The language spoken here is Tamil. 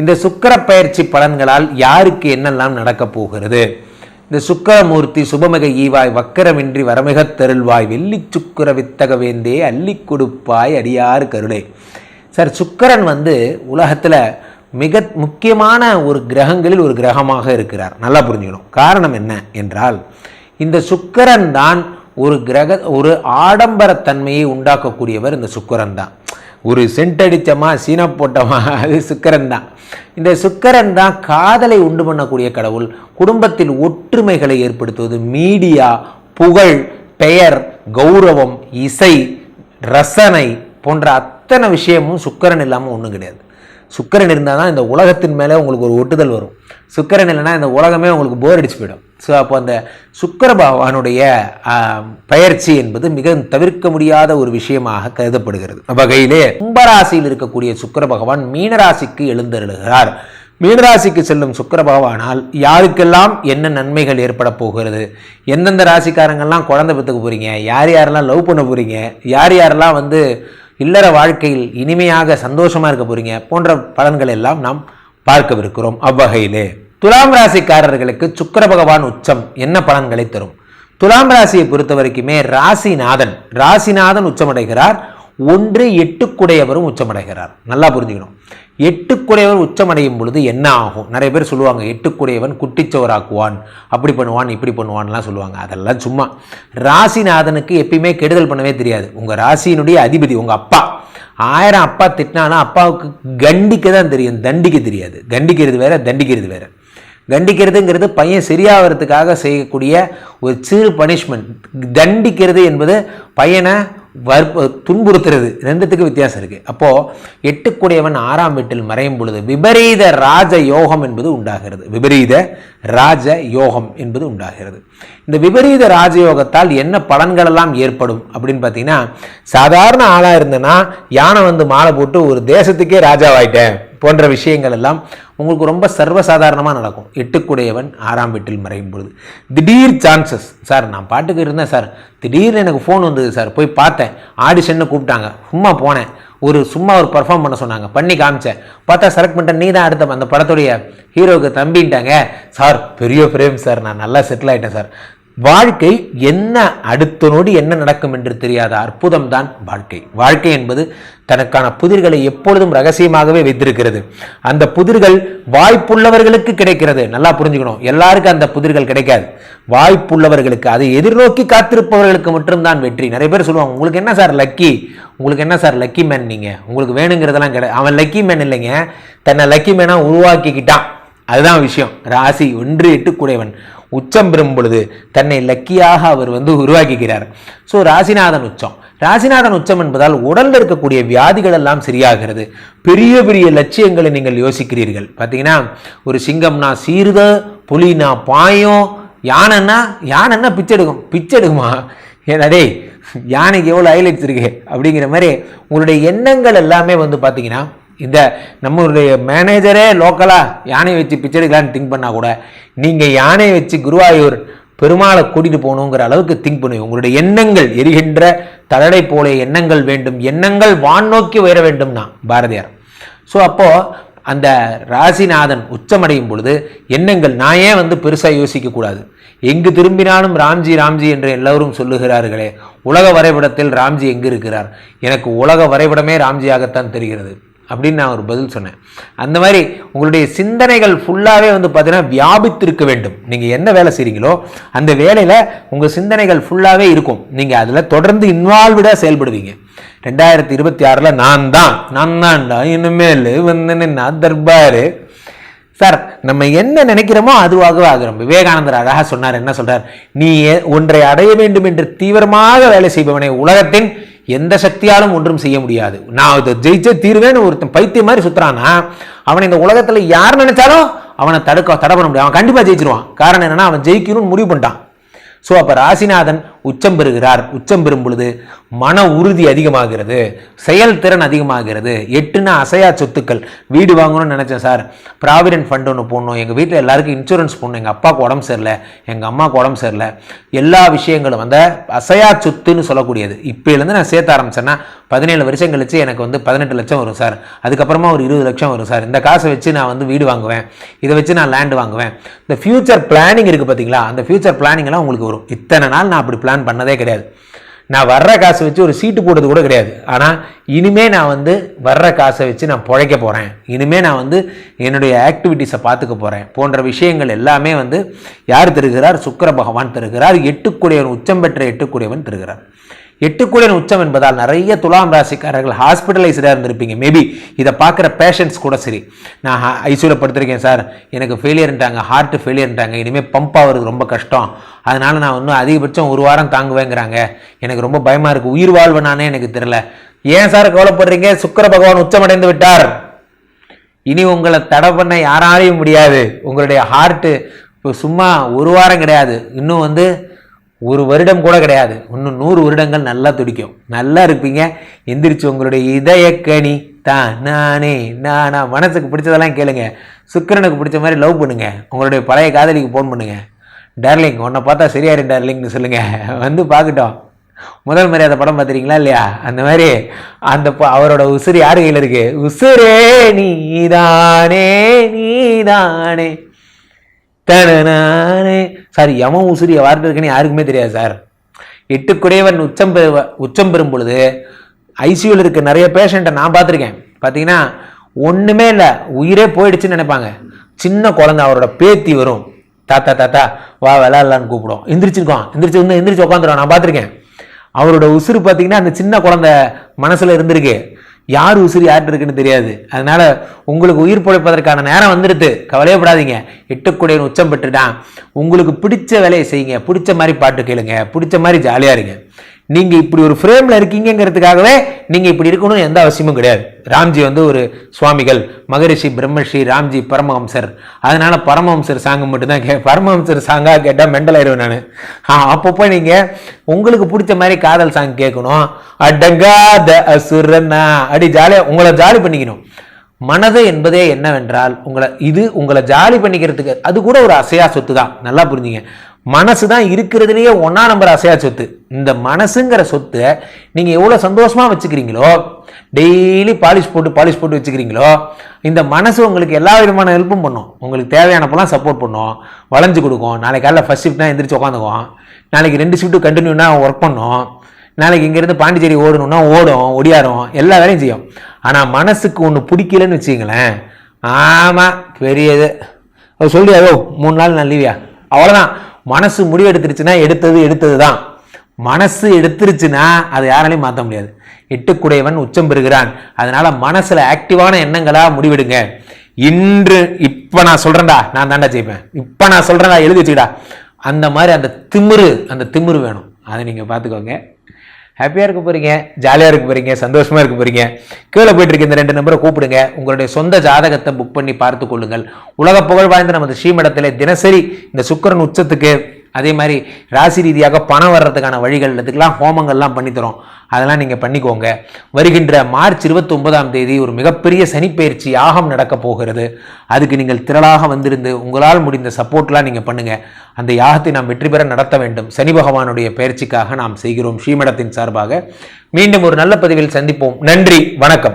இந்த சுக்கிர பயிற்சி பலன்களால் யாருக்கு என்னெல்லாம் நடக்கப் போகிறது? இந்த சுக்கிரமூர்த்தி சுபமிக ஈவாய் வக்கரமின்றி வரமிகத் தருள்வாய் வெள்ளி சுக்கிர வித்தக வேந்தே அள்ளிக் கொடுப்பாய் அடியார் கருளே. சார் சுக்கரன் வந்து உலகத்தில் மிக முக்கியமான ஒரு கிரகங்களில் ஒரு கிரகமாக இருக்கிறார். நல்லா புரிஞ்சுக்கணும். காரணம் என்ன என்றால் இந்த சுக்கரன் தான் ஒரு கிரக ஒரு ஆடம்பரத்தன்மையை உண்டாக்கக்கூடியவர் இந்த சுக்கரன் தான். ஒரு சென்ட் அடித்தமா சீன போட்டமா அது சுக்கரன் தான் இந்த சுக்கரன் தான் காதலை உண்டு பண்ணக்கூடிய கடவுள். குடும்பத்தில் ஒற்றுமைகளை ஏற்படுத்துவது மீடியா புகழ் பெயர் கௌரவம் இசை ரசனை போன்ற அத்தனை விஷயமும் சுக்கரன் இல்லாமல் ஒன்றும் கிடையாது. சுக்கரன் இருந்தால் தான் இந்த உலகத்தின் மேலே உங்களுக்கு ஒரு ஒட்டுதல் வரும். சுக்கரன் இல்லைன்னா இந்த உலகமே உங்களுக்கு போர் அடிச்சு போயிடும். ஸோ அப்போ அந்த சுக்கர பகவானுடைய பயிற்சி என்பது மிக தவிர்க்க முடியாத ஒரு விஷயமாக கருதப்படுகிறது. வகையிலே கும்பராசியில் இருக்கக்கூடிய சுக்கர பகவான் மீனராசிக்கு எழுந்தருளுகிறார். மீனராசிக்கு செல்லும் சுக்கர பகவானால் யாருக்கெல்லாம் என்ன நன்மைகள் ஏற்பட போகிறது? எந்தெந்த ராசிக்காரங்கள்லாம் குழந்தை பெற்றுக்க போகிறீங்க யார் யாரெல்லாம் லவ் பண்ண போகிறீங்க யார் யாரெல்லாம் வந்து இல்லற வாழ்க்கையில் இனிமையாக சந்தோஷமாக இருக்க போகிறீங்க போன்ற பலன்கள் எல்லாம் நாம் பார்க்கவிருக்கிறோம். அவ்வகையிலே துலாம் ராசிக்காரர்களுக்கு சுக்கர பகவான் உச்சம் என்ன பலன்களை தரும்? துலாம் ராசியை பொறுத்த வரைக்குமே ராசிநாதன் ராசிநாதன் உச்சமடைகிறார். ஒன்று எட்டுக்குடையவரும் உச்சமடைகிறார். நல்லா புரிஞ்சுக்கணும். எட்டுக்குடையவர் உச்சமடையும் பொழுது என்ன ஆகும்? நிறைய பேர் சொல்லுவாங்க எட்டுக்குடையவன் குட்டிச்சவராக்குவான் அப்படி பண்ணுவான் இப்படி பண்ணுவான்லாம் சொல்லுவாங்க. அதெல்லாம் சும்மா. ராசிநாதனுக்கு எப்பயுமே கெடுதல் பண்ணவே தெரியாது. உங்கள் ராசியினுடைய அதிபதி உங்கள் அப்பா. ஆயிரம் அப்பா திட்டினாலும் அப்பாவுக்கு கண்டிக்க தான் தெரியும் தண்டிக்க தெரியாது. கண்டிக்கிறது வேற தண்டிக்கிறது வேற. கண்டிக்கிறதுங்கிறது பையன் சரியாகிறதுக்காக செய்யக்கூடிய ஒரு சிறு பனிஷ்மெண்ட் தண்டிக்கிறது என்பது பையனை வற்ப துன்புறுத்துறது. ரெண்டுத்துக்கு வித்தியாசம் இருக்குது அப்போது எட்டுக்குடையவன் ஆறாம் வீட்டில் மறையும் பொழுது விபரீத ராஜ யோகம் என்பது உண்டாகிறது. விபரீத ராஜ யோகம் என்பது உண்டாகிறது. இந்த விபரீத ராஜயோகத்தால் என்ன பலன்கள் எல்லாம் ஏற்படும் அப்படின்னு பார்த்தீங்கன்னா சாதாரண ஆளாக இருந்தேன்னா யானை வந்து மாலை போட்டு ஒரு தேசத்துக்கே ராஜாவாயிட்டேன். போன்ற விஷயங்கள் எல்லாம் உங்களுக்கு ரொம்ப சர்வசாதாரணமாக நடக்கும். எட்டுக்குடையவன் ஆறாம் வீட்டில் மறையும் பொழுது. திடீர் சான்சஸ் சார் நான் பாட்டுக்கு இருந்தேன் சார். திடீர்னு எனக்கு ஃபோன் வந்தது சார். போய் பார்த்தேன். ஆடிஷன்னு கூப்பிட்டாங்க. சும்மா போனேன். ஒரு சும்மா ஒரு பர்ஃபார்ம் பண்ண சொன்னாங்க. பண்ணி காமிச்சேன். பார்த்தா செலக்ட் பண்ணிட்டேன் நீ தான் அடுத்த அந்த படத்துடைய ஹீரோவுக்கு தம்பின்ட்டாங்க. சார் பெரிய ஃப்ரேம் சார். நான் நல்லா செட்டில் ஆகிட்டேன் சார். வாழ்க்கை என்ன அடுத்த நொடி என்ன நடக்கும் என்று தெரியாத அற்புதம் தான் வாழ்க்கை. வாழ்க்கை என்பது தனக்கான புதிர்களை எப்பொழுதும் ரகசியமாகவே வைத்திருக்கிறது. அந்த புதிர்கள் வாய்ப்புள்ளவர்களுக்கு கிடைக்கிறது. நல்லா புரிஞ்சுக்கணும். எல்லாருக்கும் அந்த புதிர்கள் கிடைக்காது. வாய்ப்புள்ளவர்களுக்கு அதை எதிர்நோக்கி காத்திருப்பவர்களுக்கு மட்டும்தான் வெற்றி. நிறைய பேர் சொல்லுவாங்க உங்களுக்கு என்ன சார் லக்கி? உங்களுக்கு என்ன சார் லக்கி மேன் நீங்க? உங்களுக்கு வேணுங்கிறதெல்லாம் கிடையாது அவன் லக்கி மேன் இல்லைங்க. தன்னை லக்கி மேனா உருவாக்கிக்கிட்டான். அதுதான் விஷயம். ராசி ஒன்று எட்டு குடைவன் உச்சம் பெறும் பொழுது தன்னை லக்கியாக அவர் வந்து உருவாக்கிக்கிறார் ஸோ ராசிநாதன் உச்சம். ராசிநாதன் உச்சம் என்பதால் உடலில் இருக்கக்கூடிய வியாதிகள் எல்லாம் சரியாகிறது. பெரிய பெரிய லட்சியங்களை நீங்கள் யோசிக்கிறீர்கள். பார்த்தீங்கன்னா ஒரு சிங்கம்னா சீருத புலினா பாயம் யானைன்னா யானைன்னா பிச்சை எடுக்கும் பிச்சை ஏன்னா டேய் யானைக்கு எவ்வளோ ஹைலைட்ஸ் இருக்கு? அப்படிங்கிற மாதிரி உங்களுடைய எண்ணங்கள் எல்லாமே வந்து பார்த்தீங்கன்னா இந்த நம்மளுடைய மேனேஜரே லோக்கலாக யானையை வச்சு பிச்சை எடுக்கலான்னு திங்க் பண்ணால் கூட நீங்கள் யானையை வச்சு குருவாயூர் பெருமாளை கூட்டிகிட்டு போகணுங்கிற அளவுக்கு திங்க் பண்ணுவீங்க உங்களுடைய எண்ணங்கள் எரிகின்ற தலடை போல எண்ணங்கள் வேண்டும் எண்ணங்கள் வான் நோக்கி உயர வேண்டும்னா பாரதியார். ஸோ அப்போது அந்த ராசிநாதன் உச்சமடையும் பொழுது எண்ணங்கள் நான் ஏன் வந்து பெருசாக யோசிக்கக்கூடாது எங்கு திரும்பினாலும் ராம்ஜி ராம்ஜி என்று எல்லோரும் சொல்லுகிறார்களே உலக வரைபடத்தில் ராம்ஜி எங்கு இருக்கிறார் எனக்கு உலக வரைபடமே ராம்ஜியாகத்தான் தெரிகிறது. அப்படின்னு நான் ஒரு பதில் சொன்னேன். அந்த மாதிரி உங்களுடைய சிந்தனைகள் ஃபுல்லாகவே வந்து பார்த்தீங்கன்னா வியாபித்திருக்க வேண்டும். நீங்கள் என்ன வேலை செய்கிறீங்களோ அந்த வேலையில் உங்கள் சிந்தனைகள் ஃபுல்லாகவே இருக்கும். நீங்கள் அதில் தொடர்ந்து இன்வால்வ்டாக செயல்படுவீங்க. ரெண்டாயிரத்தி இருபத்தி ஆறில் நான் தான் நான் தான்டா இனிமேல் வந்து நான் தர்பாரு. சார் நம்ம என்ன நினைக்கிறோமோ அதுவாகவே ஆகிறோம். விவேகானந்தர் அழகாக சொன்னார் என்ன சொல்கிறார் நீ ஒன்றை அடைய வேண்டும் என்று தீவிரமாக வேலை செய்பவனை உலகத்தின் எந்த சக்தியாலும் ஒன்றும் செய்ய முடியாது. நான் இதை ஜெயிச்சே தீர்வேன்னு ஒருத்தன் பைத்தியம் மாதிரி சுத்துறானா அவனை இந்த உலகத்தில் யார் நினைச்சாலும் அவனை தடுக்க தடை பண்ண முடியும். அவன் கண்டிப்பாக ஜெயிச்சிருவான். காரணம் என்னன்னா அவன் ஜெயிக்கணும்னு முடிவு பண்ணிட்டான். ஸோ அப்போ ராசிநாதன் உச்சம் பெறுகிறார். உச்சம் பெறும் பொழுது மன உறுதி அதிகமாகிறது. செயல்திறன் அதிகமாகிறது. எட்டுனா அசையா சொத்துக்கள். வீடு வாங்கணும்னு நினச்சேன் சார். ப்ராவிடென்ட் ஃபண்ட் ஒன்று போடணும். எங்கள் வீட்டில் எல்லாருக்கும் இன்சூரன்ஸ் போடணும். எங்கள் அப்பாவுக்கு உடம்பு சரியில்லை. எங்கள் அம்மாவுக்கு உடம்பு சரியில்லை. எல்லா விஷயங்களும் அந்த அசையா சொத்துன்னு சொல்லக்கூடியது. இப்போலேருந்து நான் சேர்த்த ஆரம்பிச்சேன்னா பதினேழு வருஷம் கழிச்சு எனக்கு வந்து பதினெட்டு லட்சம் வரும் சார். அதுக்கப்புறமா ஒரு இருபது லட்சம் வரும் சார். இந்த காசை வச்சு நான் வந்து வீடு வாங்குவேன். இதை வச்சு நான் லேண்ட் வாங்குவேன். இந்த ஃபியூச்சர் பிளானிங் இருக்குது பார்த்தீங்களா அந்த ஃபியூச்சர் பிளானிங்லாம் உங்களுக்கு வரும். இத்தனை நாள் நான் அப்படி பிளான் பண்ணதே கிடையாது. நான் வர்ற காசை வச்சு ஒரு சீட்டு போடுறது கூட கிடையாது. ஆனால் இனிமேல் நான் வந்து வர்ற காசை வச்சு நான் பிழைக்க போகிறேன் இனிமேல் நான் வந்து என்னுடைய ஆக்டிவிட்டீஸை பார்த்துக்க போகிறேன் போன்ற விஷயங்கள் எல்லாமே வந்து யார் தருகிறார்? சுக்கர பகவான் தருகிறார். எட்டுக்குடையவன் உச்சம் பெற்ற எட்டுக்குடையவன் தருகிறார். எட்டுக்குடையன் உச்சம் என்பதால் நிறைய துலாம் ராசிக்காரர்கள் ஹாஸ்பிட்டலைஸ்டாக இருந்திருப்பீங்க. மேபி இதை பார்க்குற பேஷண்ட்ஸ் கூட சரி. நான் ஐசியூவில் படுத்திருக்கேன் சார். எனக்கு ஃபெயிலியர்ன்ட்டாங்க ஹார்ட்டு ஃபெயிலியர்ன்ட்டாங்க இனிமேல் பம்ப் ஆகிறது ரொம்ப கஷ்டம். அதனால் நான் இன்னும் அதிகபட்சம் ஒரு வாரம் தாங்குவேங்கிறாங்க. எனக்கு ரொம்ப பயமாக இருக்குது உயிர் வாழ்வனானே எனக்கு தெரில ஏன் சார் கவலைப்படுறீங்க? சுக்கர பகவான் உச்சமடைந்து விட்டார். இனி உங்களை தடை பண்ண யாராலையும் முடியாது. உங்களுடைய ஹார்ட்டு இப்போ சும்மா ஒரு வாரம் கிடையாது. இன்னும் வந்து ஒரு வருடம் கூட கிடையாது. இன்னும் நூறு வருடங்கள் நல்லா துடிக்கும். நல்லா இருப்பீங்க. எந்திரிச்சு உங்களுடைய இதயக்கனி தான் நானே நானா. மனசுக்கு பிடிச்சதெல்லாம் கேளுங்க. சுக்கிரனுக்கு பிடிச்ச மாதிரி லவ் பண்ணுங்க. உங்களுடைய பழைய காதலிக்கு ஃபோன் பண்ணுங்க. டார்லிங் உன்னை பார்த்தா சரியாரு டார்லிங்னு சொல்லுங்க. வந்து பார்க்கட்டும். முதல் மரியாதை படம் பார்த்துறீங்களா இல்லையா? அந்த மாதிரி அந்த ப- அவரோட உசுறு யார் கையில் இருக்கு? உசுரே நீதானே நீதானே. தனநானே. சார் யம உசுரிய வார்த்தை இருக்குன்னு யாருக்குமே தெரியாது சார். எட்டு உச்சம் பெறு உச்சம் பெறும் பொழுது ஐசியூவில் இருக்க நிறைய பேஷண்ட்டை நான் பார்த்துருக்கேன். பார்த்தீங்கன்னா ஒன்றுமே இல்லை உயிரே போயிடுச்சுன்னு நினைப்பாங்க. சின்ன குழந்தை அவரோட பேத்தி வரும். தாத்தா தாத்தா வா விளாட்லான்னு கூப்பிடும். எந்திரிச்சிருக்கோம் எந்திரிச்சு வந்து எந்திரிச்சு உட்காந்துரும் நான் பார்த்துருக்கேன். அவரோட உசுறு பார்த்தீங்கன்னா அந்த சின்ன குழந்தை மனசில் இருந்திருக்கு. யார் உசுறு யார்கிட்ட இருக்குன்னு தெரியாது. அதனால உங்களுக்கு உயிர் பிழைப்பதற்கான நேரம் வந்துடுது. கவலையப்படாதீங்க. எட்டுக்குடையன் உச்சம் பெற்றுட்டான். உங்களுக்கு பிடிச்ச வேலையை செய்யுங்க. பிடிச்ச மாதிரி பாட்டு கேளுங்க. பிடிச்ச மாதிரி ஜாலியாக இருங்க. நீங்கள் இப்படி ஒரு ஃப்ரேமில் இருக்கீங்கங்கிறதுக்காகவே நீங்கள் இப்படி இருக்கணும்னு எந்த அவசியமும் கிடையாது. ராம்ஜி வந்து ஒரு சுவாமிகள் மகரிஷி பிரம்மர்ஷி ராம்ஜி பரமஹம்சர். அதனால் பரமஹம்சர் சாங் மட்டும்தான் கே பரமஹம்சர் சாங்காக கேட்டால் மெண்டல் ஆயிடுவேன் நான். அப்பப்போ நீங்கள் உங்களுக்கு பிடிச்ச மாதிரி காதல் சாங் கேட்கணும். அடங்காத அசுரண்ணா அடி ஜாலியாக உங்களை ஜாலி பண்ணிக்கணும். மனது என்பதே என்னவென்றால் உங்களை இது உங்களை ஜாலி பண்ணிக்கிறதுக்கு அது கூட ஒரு அசையா சொத்து தான் நல்லா புரிஞ்சுங்க. மனசு தான் இருக்கிறதுலையே ஒன்றா நம்பர் அசையா சொத்து. இந்த மனசுங்கிற சொத்தை நீங்கள் எவ்வளோ சந்தோஷமாக வச்சுக்கிறீங்களோ டெய்லி பாலிஷ் போட்டு பாலிஷ் போட்டு வச்சுக்கிறீங்களோ இந்த மனசு உங்களுக்கு எல்லா விதமான ஹெல்ப்பும் பண்ணும். உங்களுக்கு தேவையானப்பெல்லாம் சப்போர்ட் பண்ணும். வளைஞ்சு கொடுக்கும். நாளைக்கு காலைல ஃபஸ்ட் ஷிஃப்ட்னா எந்திரிச்சு உட்காந்துக்கும். நாளைக்கு ரெண்டு ஷிஃப்ட்டு கண்டினியூனா ஒர்க் பண்ணும். நாளைக்கு இங்கேருந்து பாண்டிச்சேரி ஓடணும்னா ஓடும் ஒடியாரும் எல்லா வேலையும் செய்யும். ஆனால் மனசுக்கு ஒன்று பிடிக்கலன்னு வச்சுங்களேன் ஆமாம் பெரியது. அவர் சொல்லியாரோ மூணு நாள் நான் லீவியா அவ்வளோதான் மனசு முடிவெடுத்துருச்சுன்னா எடுத்தது எடுத்தது தான் மனசு எடுத்துருச்சுன்னா அதை யாராலையும் மாற்ற முடியாது. எட்டுக்குடையவன் உச்சம் பெறுகிறான். அதனால மனசுல ஆக்டிவான எண்ணங்களா முடிவெடுங்க. இன்று இப்ப நான் சொல்றேன்டா நான் தாண்டா ஜெயிப்பேன். இப்ப நான் சொல்றேன்டா எழுதி வச்சுக்கடா. அந்த மாதிரி அந்த திமிரு அந்த திமிரு வேணும். அதை நீங்க பார்த்துக்கோங்க. ஹாப்பியாக இருக்க போகிறீங்க ஜாலியாக இருக்க போகிறீங்க சந்தோஷமாக இருக்க போகிறீங்க கீழே போயிட்டு இருக்க இந்த ரெண்டு நம்பரை கூப்பிடுங்க. உங்களுடைய சொந்த ஜாதகத்தை புக் பண்ணி பார்த்து கொள்ளுங்கள். உலக புகழ் வாய்ந்த நமது ஸ்ரீமடத்தில் தினசரி இந்த சுக்கிரன் உச்சத்துக்கு அதே மாதிரி ராசி ரீதியாக பணம் வர்றதுக்கான வழிகள் இதுக்கெல்லாம் ஹோமங்கள்லாம் பண்ணித்தரோம் அதெல்லாம் நீங்கள் பண்ணிக்கோங்க. வருகின்ற மார்ச் இருபத்தொன்பதாம் தேதி ஒரு மிகப்பெரிய சனிப்பெயர்ச்சி யாகம் நடக்க போகிறது. அதுக்கு நீங்கள் திரளாக வந்திருந்து உங்களால் முடிந்த சப்போர்ட்லாம் நீங்கள் பண்ணுங்கள் அந்த யாகத்தை நாம் வெற்றி பெற நடத்த வேண்டும். சனி பகவானுடைய பயிற்சிக்காக நாம் செய்கிறோம். ஸ்ரீமடத்தின் சார்பாக மீண்டும் ஒரு நல்ல பதிவில் சந்திப்போம். நன்றி. வணக்கம்.